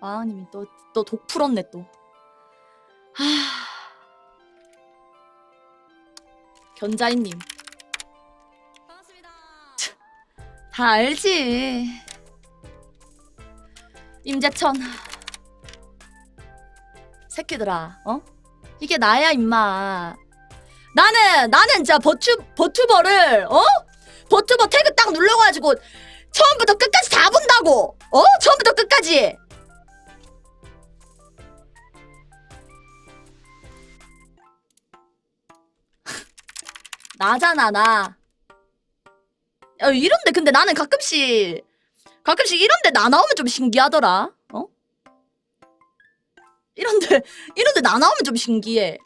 마왕님이 또 또 독 풀었네 또. 하. 견자인님 반갑습니다. 다 알지. 임재천. 새끼들아, 어? 이게 나야 임마. 나는 나는 진짜 버튜 버튜버를 어? 버튜버 태그 딱 눌러가지고 처음부터 끝까지 다 본다고. 어? 처음부터 끝까지. 나잖아 나. 야, 이런데 근데 나는 가끔씩 가끔씩 이런데 나 나오면 좀 신기하더라. 어? 이런데 이런데 나 나오면 좀 신기해.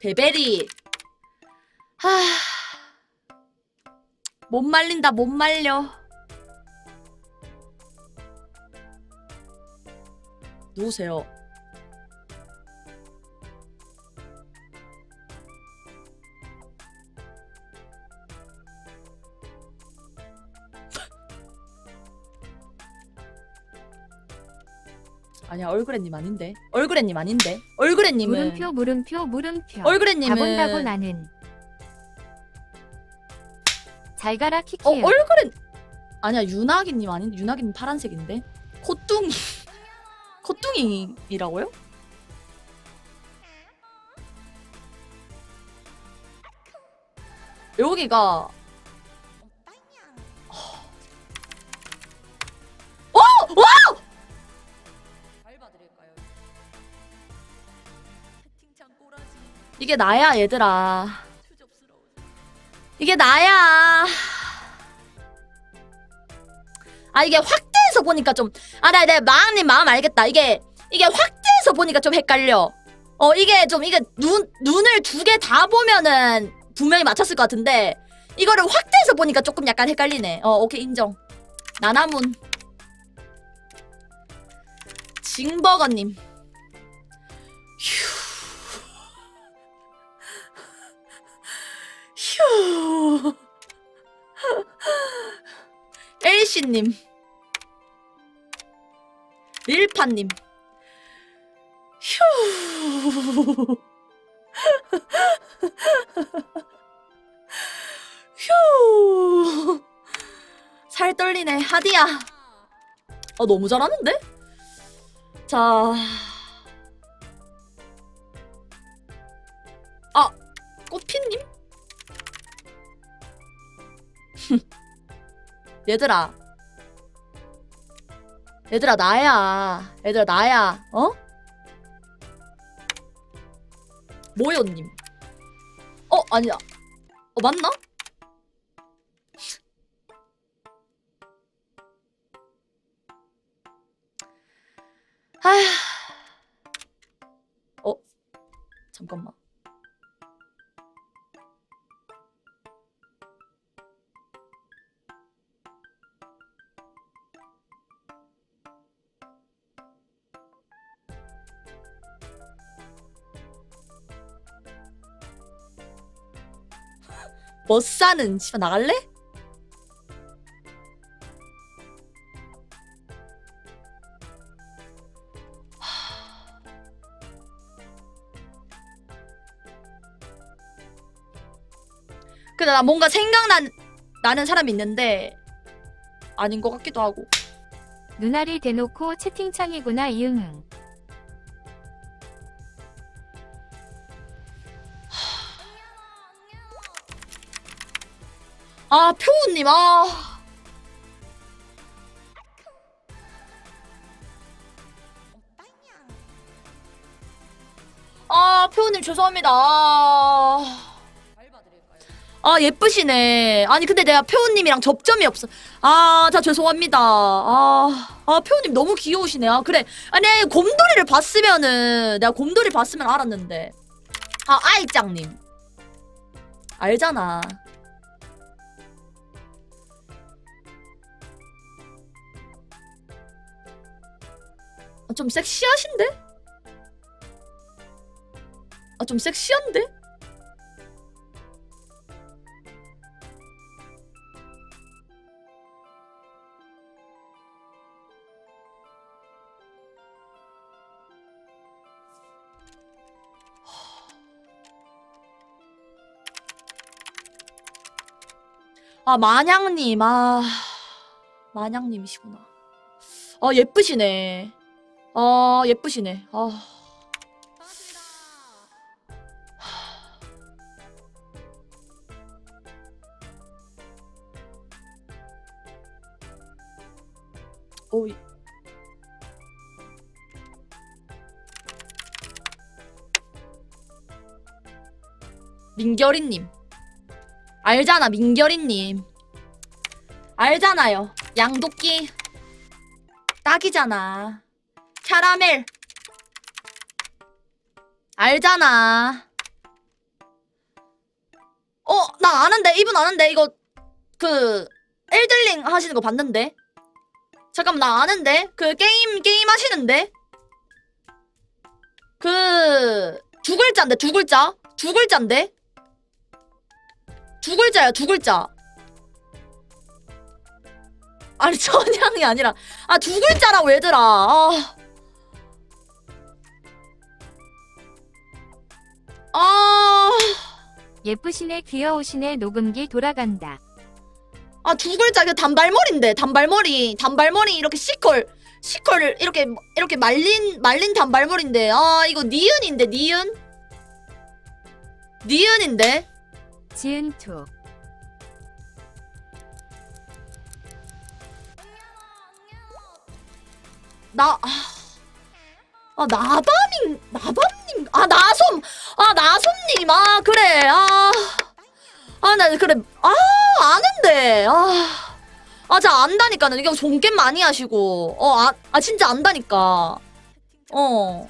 베베리. 하. 못 말린다 못 말려. 누구세요? 아니야 얼그레님 아닌데. 얼그레님 아닌데. 얼그레님은 물음표 물음표 물음표. 얼그레님은 가본다고 나는. 잘 가라 어 키키요 얼그레 아니야 유나기님 아닌 유나기님 파란색인데? 코뚱이. 코뚱이라고요? 여기가 어! 와! 이게 나야 얘들아. 이게 나야. 아 이게 확대해서 보니까 좀아나 내 마음님 마음 알겠다. 이게 이게 확대해서 보니까 좀 헷갈려. 어 이게 좀 이게 눈 눈을 두 개 다 보면은 분명히 맞췄을 것 같은데 이거를 확대해서 보니까 조금 약간 헷갈리네. 어 오케이 인정. 나나문. 징버거님. 휴 휴 엘씨님 릴파님 휴 휴. 살 떨리네. 하디야. 어, 너무 잘하는데? 자. 아, 꽃피님? 얘들아. 얘들아, 나야. 얘들아, 나야. 어? 모요님. 어, 아니야. 어, 맞나? 아휴. 어? 잠깐만. 머싸는 집에 나갈래? 근데 나 뭔가 생각난 나는 사람이 있는데 아닌 것 같기도 하고. 누나를 대놓고 채팅창이구나 이응응 아 표우님 아. 아 표우님 죄송합니다. 아. 아 예쁘시네. 아니 근데 내가 표우님이랑 접점이 없어. 아, 자 죄송합니다. 아, 아 표우님 너무 귀여우시네. 아 그래. 아니 곰돌이를 봤으면은 내가 곰돌이 봤으면 알았는데. 아 아이짱님 알잖아. 좀 섹시하신데? 아, 좀 섹시한데? 아, 마냥님, 아. 마냥님이시구나. 아, 예쁘시네. 아 예쁘시네. 아 반갑습니다. 어이. 민결이님 알잖아 민결이님 알잖아요 양도끼 딱이잖아 캐러멜. 알잖아. 어 나 아는데 이분 아는데 이거 그 엘들링 하시는 거 봤는데? 잠깐만 나 아는데? 그 게임 게임 하시는데? 그 두 글자인데 두 글자? 두 글자인데? 두 글자야 두 글자. 아니 천양이 아니라. 아 두 글자라고 얘들아. 아. 아, 예쁘시네 귀여우시네 녹음기 돌아간다. 아, 두 글자, 그 단발머리인데, 단발머리, 단발머리, 이렇게 시컬, 시컬, 이렇게, 이렇게 말린, 말린 단발머리인데, 아, 이거 니은인데, 니은? 니은인데? 지은 투. 나, 아, 아 나밤인, 나밤 님, 아, 나솜, 아, 나솜님, 아, 그래, 아, 아, 나, 그래, 아, 아는데, 아, 아, 자, 안다니까는, 이거 종겜 많이 하시고, 어, 아, 아, 진짜 안다니까, 어.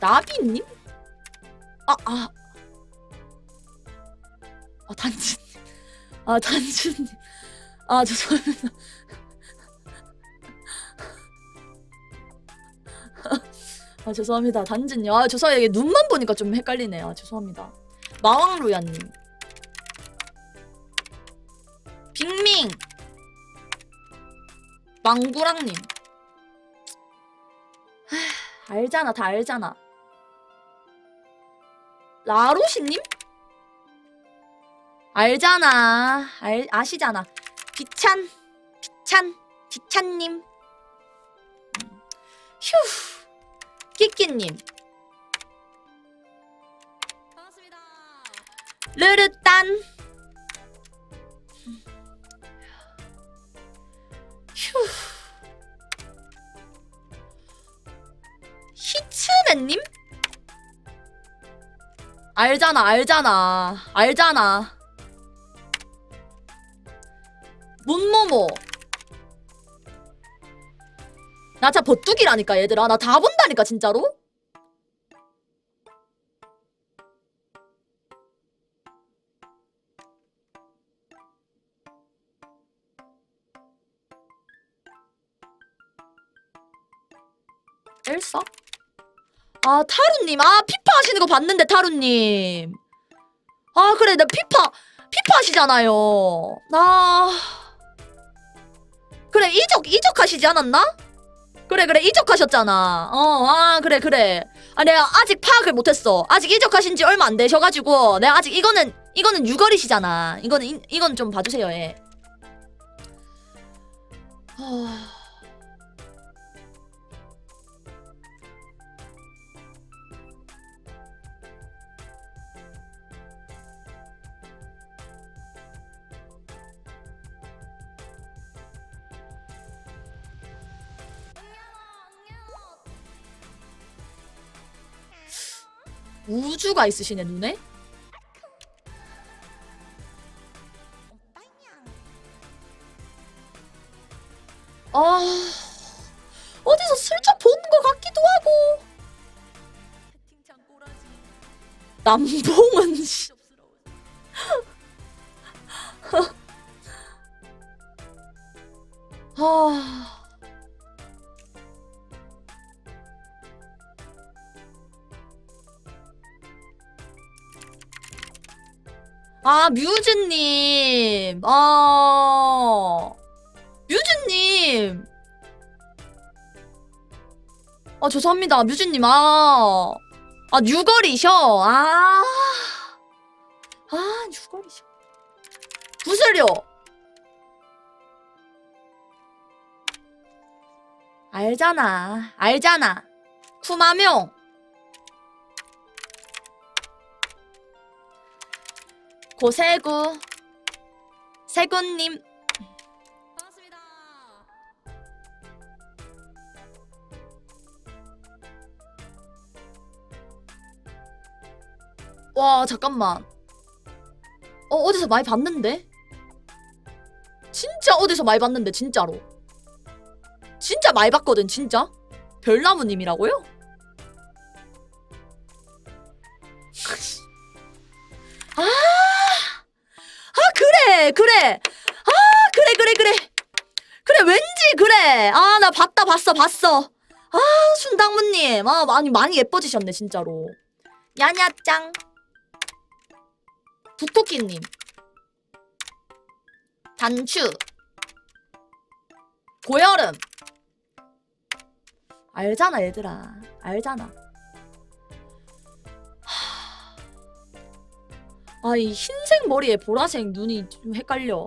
나비님? 아, 아, 아, 단진, 아, 단준님, 아, 죄송합니다. 아 죄송합니다. 단진님 아 죄송해요. 눈만 보니까 좀 헷갈리네요. 아, 죄송합니다. 마왕루야님. 빅밍. 망구랑님. 하, 알잖아 다 알잖아. 라로시님? 알잖아. 알 아시잖아. 비찬 비찬 비찬님. 음. 휴 끼끼님, 반갑습니다. 르르딴, 휴, 히츠맨님? 알잖아, 알잖아, 알잖아. 문모모. 나 진짜 버뚜기라니까 얘들아 나 다 본 다니까 진짜로? 엘사? 아 타루님. 아 피파 하시는 거 봤는데 타루님. 아 그래 나 피파 피파 하시잖아요. 아. 그래 이적 이적 하시지 않았나? 그래 그래 이적하셨잖아. 어, 아 그래 그래. 아 내가 아직 파악을 못했어. 아직 이적하신 지 얼마 안 되셔가지고 내가 아직 이거는 이거는 유거리시잖아. 이거는 이, 이건 좀 봐주세요. 예. 하... 우주가 있으시네 눈에. 아 어디서 슬쩍 본 것 같기도 하고. 남봉은 씨. 추 아. 아, 뮤즈님. 아. 뮤즈님. 아, 죄송합니다. 뮤즈님. 아. 아, 뉴걸이셔. 아. 아 유거리죠. 구슬요. 알잖아. 알잖아. 쿠마명. 고세구. 세구님. 반갑습니다. 와 잠깐만. 어 어디서 많이 봤는데? 진짜 어디서 많이 봤는데 진짜로. 진짜 많이 봤거든 진짜. 별나무님이라고요? 그래. 그래 아 그래 그래 그래. 그래 왠지 그래. 아 나 봤다 봤어 봤어. 아 순당무님. 아 많이 많이 예뻐지셨네 진짜로. 야냐짱. 북토끼님. 단추. 고여름. 알잖아 얘들아. 알잖아 아 이 흰색 머리에 보라색 눈이 좀 헷갈려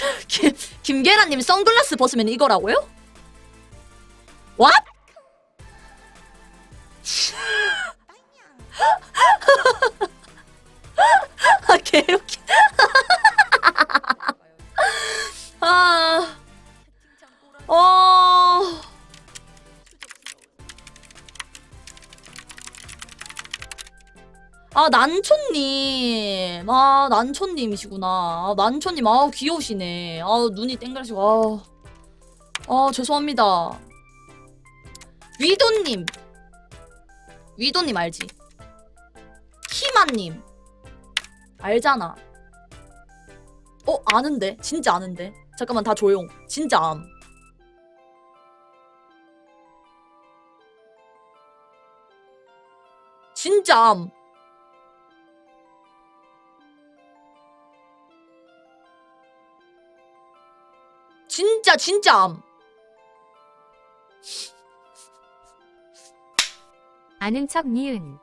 김, 김계란님 선글라스 벗으면 이거라고요? 아 난초님. 아 난초님이시구나. 아, 난초님. 아 귀여우시네. 아 눈이 땡그라시고. 아, 아 죄송합니다. 위도님. 위도님 알지? 키마님. 알잖아. 어 아는데? 진짜 아는데? 잠깐만 다 조용. 진짜 암. 진짜 암 진짜 진짜 암 아는 척 니은.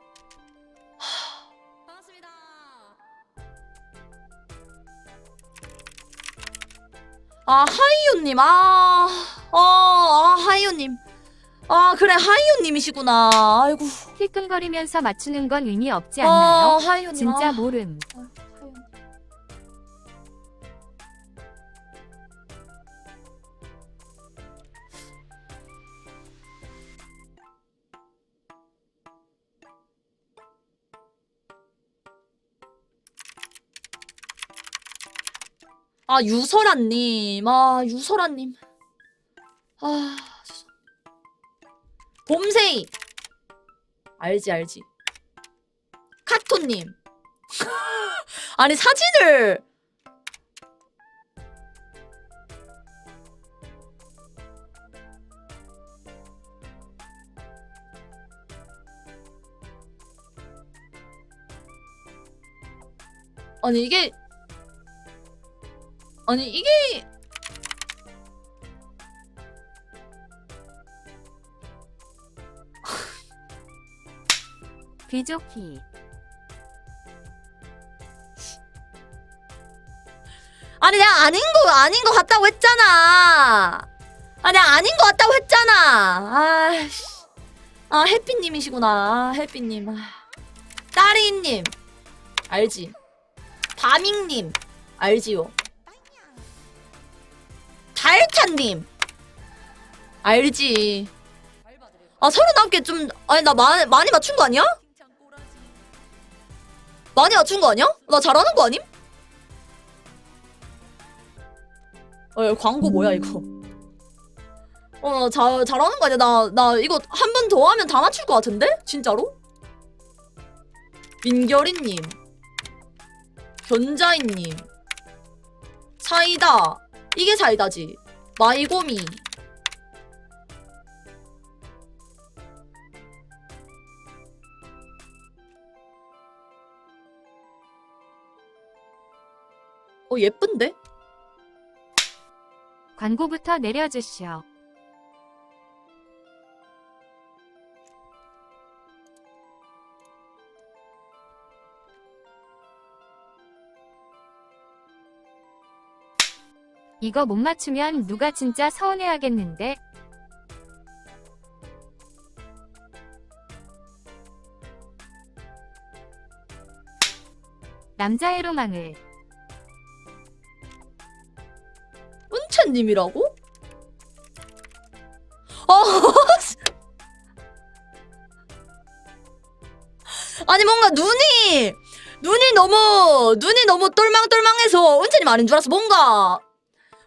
반갑습니다. 아 하이유님 아, 어, 아 하이유님 아 그래 하이유님이시구나 아이고 힐끔거리면서 맞추는 건 의미 없지 아 않나요? 하이유님 진짜 아, 모름. 아 유설아님. 아 유설아님. 아. 봄새이. 알지 알지. 카토님. 아니 사진을. 아니 이게 아니 이게 비조키. 아니 내가 아닌 거 아닌 거 같다고 했잖아. 아니 아닌 거 같다고 했잖아. 아씨. 아 해피님이시구나. 아, 해피님. 아. 따리님 알지? 바밍님 알지요? 달타님 알지? 아 서른아홉 개좀 아니 나 많이 많이 맞춘 거 아니야? 많이 맞춘 거 아니야? 나 잘하는 거 아님? 어, 이거 광고 뭐야 이거? 어, 나 잘, 잘하는 거 아니야? 나, 나 이거 한 번 더 하면 다 맞출 것 같은데? 진짜로? 민결이님, 견자이님, 사이다. 이게 사이다지. 마이고미. 어 예쁜데? 광고부터 내려주시오. 이거 못 맞추면 누가 진짜 서운해하겠는데? 남자의 로망을 은채님이라고? 아, 아니 뭔가 눈이 눈이 너무 눈이 너무 똘망똘망해서 은채님 아닌 줄 알았어. 뭔가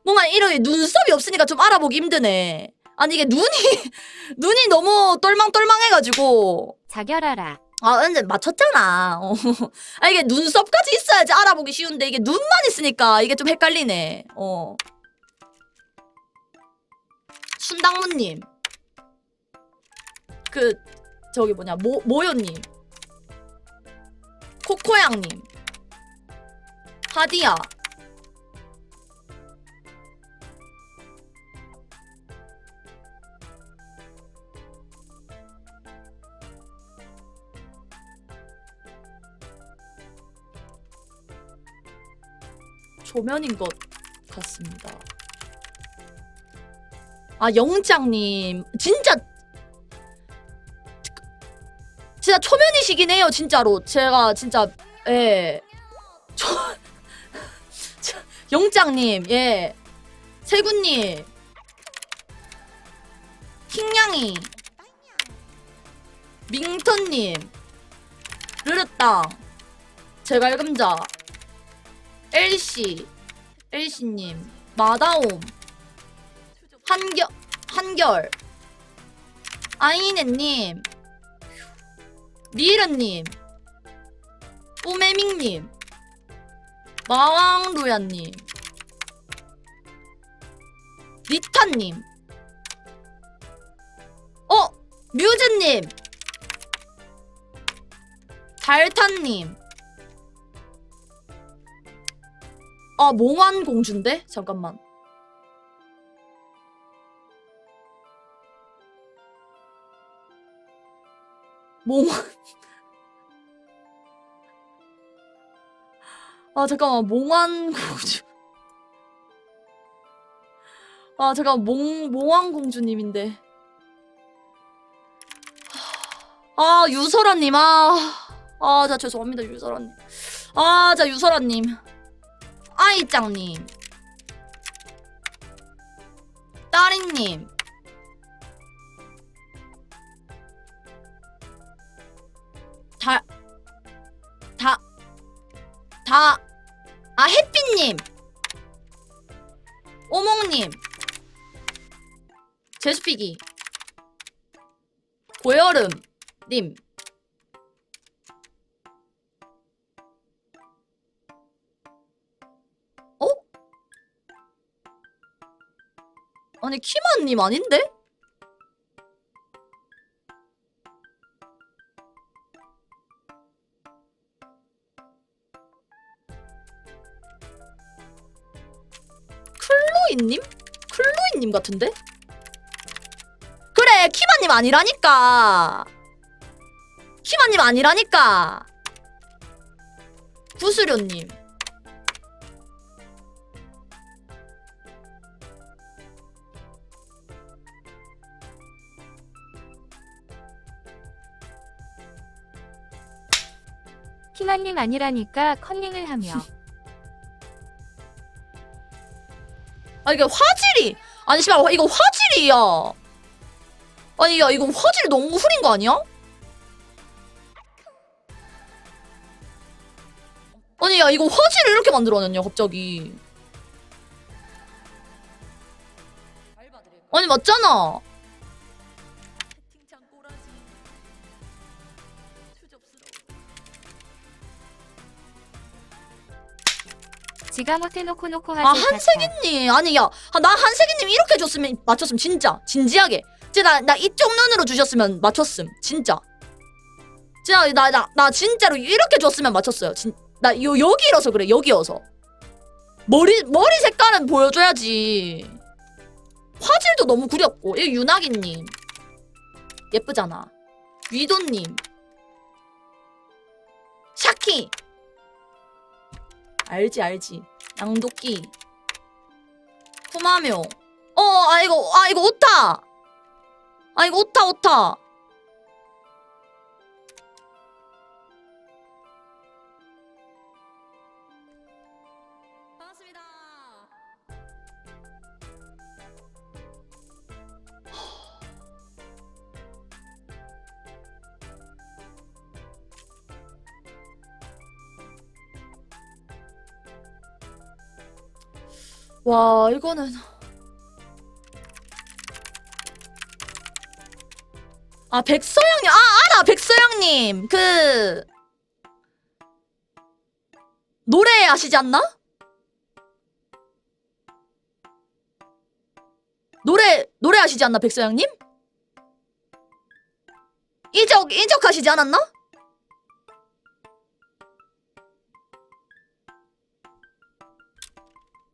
뭔가 이렇게 눈썹이 없으니까 좀 알아보기 힘드네. 아니 이게 눈이 눈이 너무 똘망똘망해가지고 자결하라. 아 은채 맞췄잖아. 어. 아 이게 눈썹까지 있어야지 알아보기 쉬운데 이게 눈만 있으니까 이게 좀 헷갈리네. 어. 순당무님 그 저기 뭐냐 모 모요님 코코양님 하디야 조면인 것 같습니다. 아 영장님. 진짜 진짜 초면이시긴 해요 진짜로. 제가 진짜 예. 초, 저- 영장님 예. 세군님. 킹냥이. 밍턴님. 르르땅. 제갈금자 엘씨 엘씨님 마다옴 한결 한결 아이네님 미르님 뿌메밍님 마왕로야님 리타님 어 뮤즈님 달타님 아 몽환 공주인데? 잠깐만. 몽환. 아 잠깐만. 몽환 공주. 아 잠깐 몽 몽환 공주님인데. 아 유설아님. 아아자 죄송합니다. 유설아님. 아자 유설아님 아이짱님. 따리님. 다, 다, 다, 아, 햇빛님, 오목님, 제수피기, 고여름님, 아니, 키만님 아닌데? 클로이님? 클로이님 같은데? 그래 키마님 아니라니까 키마님 아니라니까 구수료님 키만님 아니라니까 컨닝을 하며 아 이게 화질이 아니 씨발 이거 화질이야 아니 야 이거 화질이 너무 흐린 거 아니야? 아니 야 이거 화질을 이렇게 만들어냈냐 갑자기? 아니 맞잖아 지가 못해 놓고 놓고 하지 아. 한세기님! 아니 야나 한세기님 이렇게 줬으면 맞췄음 진짜. 진지하게. 진짜 나, 나 이쪽 눈으로 주셨으면 맞췄음 진짜. 진짜 나나나 진짜로 이렇게 줬으면 맞췄어요. 진, 나 요, 여기라서 그래 여기여서. 머리 머리 색깔은 보여줘야지. 화질도 너무 구렸고. 이 윤아기님. 예쁘잖아. 위도님. 샤키 알지 알지. 양도끼 후마묘. 어 아 이거 아 이거 오타. 아 이거 오타 오타 와 이거는 아 백서영님 아 알아 백서영님 그 노래 아시지 않나? 노래 노래 아시지 않나 백서영님? 이적 이적 하시지 않았나?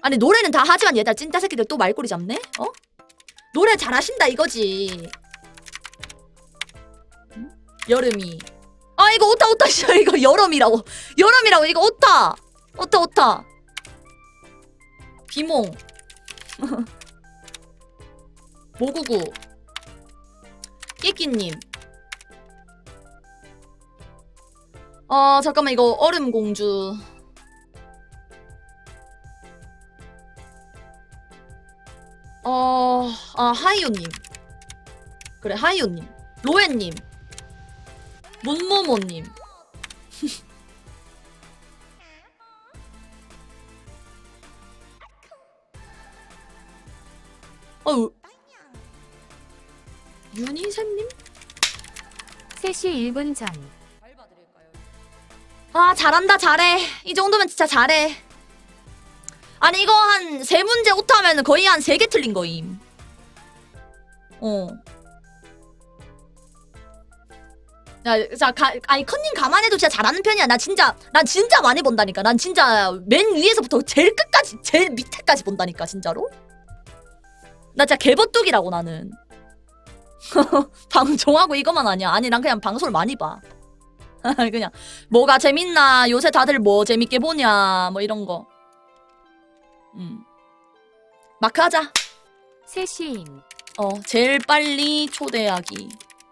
아니 노래는 다 하지만 얘들 찐따 새끼들 또 말꼬리 잡네? 어? 노래 잘하신다 이거지. 응? 여름이. 아 이거 오타 오타 씨 이거 여름이라고 여름이라고 이거 오타 오타 오타. 비몽. 모구구. 끼끼님. 아 잠깐만 이거 얼음 공주. 어, 아, 하이오님. 그래, 하이오님. 로엔님. 문모모님. 어유. 유니샘님? 3시 1분 전. 아, 잘한다, 잘해. 이 정도면 진짜 잘해. 아니, 이거 한 세 문제 오타면 거의 한 세 개 틀린 거임. 어. 야, 자, 가, 아니, 컨님 감안해도 진짜 잘하는 편이야. 나 진짜, 난 진짜 많이 본다니까. 난 진짜 맨 위에서부터 제일 끝까지, 제일 밑에까지 본다니까, 진짜로. 나 진짜 개버뚝이라고, 나는. 방송하고 이것만 아니야. 아니, 난 그냥 방송을 많이 봐. 그냥, 뭐가 재밌나, 요새 다들 뭐 재밌게 보냐, 뭐 이런 거. 음. 마크 하자. 3시임. 어, 제일 빨리 초대하기.